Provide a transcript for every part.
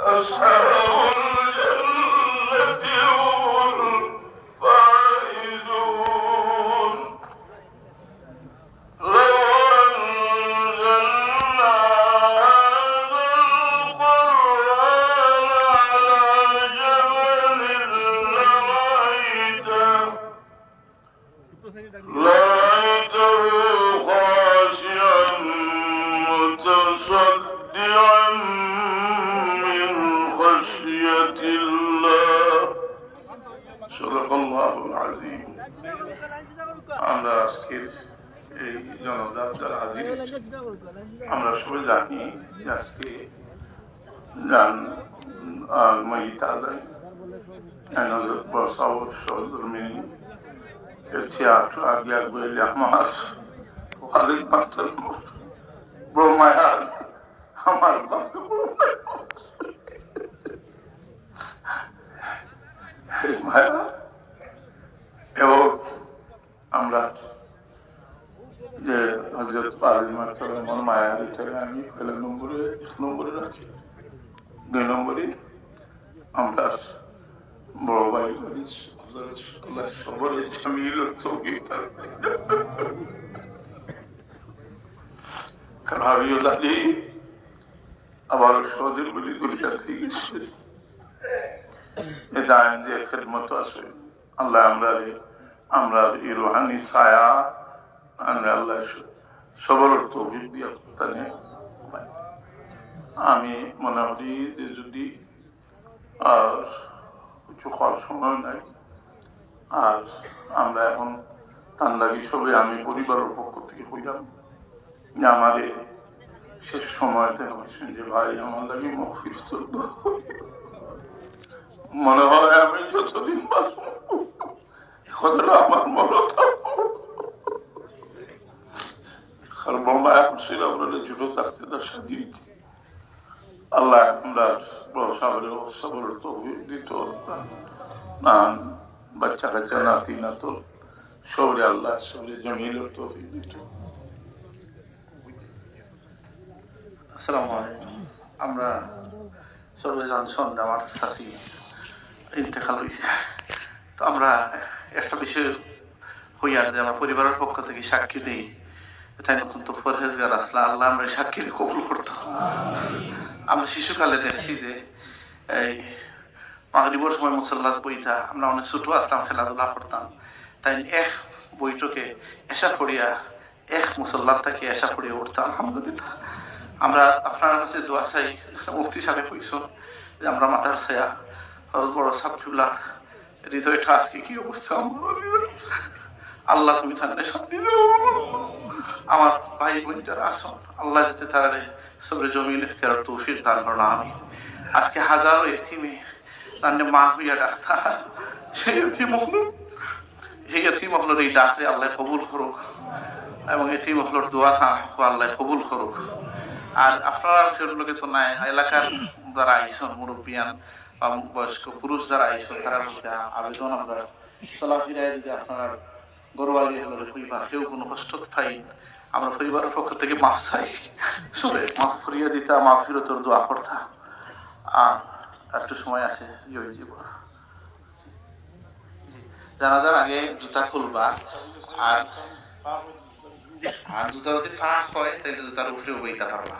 أصحاب এই জনজাত যারা হাজির আমরা সবাই জানি যে আজকে জান মহিতা আদায় এটাকে আমি পয়লা নম্বরে এক নম্বরে রাখি দুই নম্বরে আমরা বড় ভাই সবরে তৌফিক কারণ আলী আবার সহজের গুলি গুলি কাছে গেছে এটা যে খেদমত আছে আল্লাহ আমরা আমরা এই রোহানি ছায়া আমরা আল্লাহ সবর তৌফিক দিয়ে তানে আমি করি যে যদি আর কিছু করার সময় নাই, আর আমরা এখন তান্দাগি সবে আমি পরিবারের পক্ষ থেকে হইলাম যে আমারে শেষ সময়তে হয়েছেন যে ভাই আমার লাগে মফিস মনে হয় আমি যতদিন বাঁচব কতটা আমার মনে থাকব। আর বোমা এখন ছিল আমরা জুটো থাকতে তার স্বাধীন আল্লাহ আমরা সাবরে সবর দিত। না, বাচ্চা কাচ্চা নাতি না তো সবরে আল্লাহ সবরে জমিল তো দিত। আমরা সবাই জানছেন যে আমার সাথী ইন্তেকাল হয়েছে তো আমরা একটা বিষয় হইয়া যে আমার পরিবারের পক্ষ থেকে সাক্ষী দিই তাই নতুন তো ফরহেজগার আসলা আল্লাহ আমরা সাক্ষী কবুল করতাম আমরা শিশুকালে দেখছি যে এই মাগরিবর সময় মুসল্লাত বইটা, আমরা অনেক ছোট আসতাম, খেলাধুলা করতাম। তাই এক বইটাকে এসা পড়িয়া এক মুসল্লাত থেকে এসা পড়িয়া উঠতাম, আলহামদুলিল্লাহ। আমরা আপনার কাছে দোয়া চাই, মুফতি সাহেব কইস যে আমরা মাথার ছায়া বড় সাবজুল্লা হৃদয়টা আজকে কি অবস্থা? আল্লাহ তুমি তাহলে শান্তি আমার ভাই বোন যারা আসন আল্লাহ যাতে তারা সবরে জমিন ইফতার তৌফিক দান করল আমি আজকে হাজারো এথিমে তার মা হইয়া ডাক্তার। সেই এথিম হলো। সেই এথিম হলোর এই ডাকরে আল্লাহ কবুল করুক। এবং এথিম হলোর দোয়া থা আল্লাহ কবুল করুক। আর আপনারা সেগুলোকে তো নাই, এলাকার যারা আইসন, মুরব্বিয়ান, বা বয়স্ক পুরুষ যারা আইসন, তারা আবেদন আমরা চলাফেরায় যদি আপনার গরবালি হলো হইবা কেউ কোনো কষ্ট পাই আমরা পরিবারের পক্ষ থেকে মাফ চাই। সবে মাফ করিয়া দিতা মাফ ফিরতর দোয়া করতা আর একটু সময় আছে জয় জীব জানাজার আগে জুতা খুলবা। আর আর জুতা যদি ফাঁক হয় তাহলে জুতার উপরে বইতে পারবা।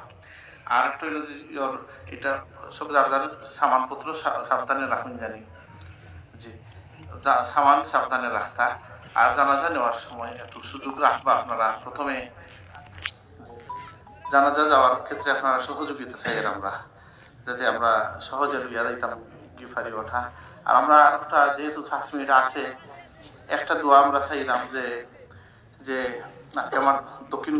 আর একটা ইয়োর, এটা সব যার যার সামানপত্র সাবধানে রাখুন জানি। জি সামান সাবধানে রাখতা। আর জানাজা নেওয়ার সময় একটু সুযোগ রাখবা আপনারা। প্রথমে জানাজা যাওয়ার ক্ষেত্রে আপনারা সহযোগিতা চাই আমরা, যাতে আমরা সহজে রুইয়া দিতাম, গিফারি ওঠা। আর আমরা একটা যেহেতু পাঁচ মিনিট আছে, একটা দোয়া আমরা চাইলাম যে যে আজকে আমার দক্ষিণ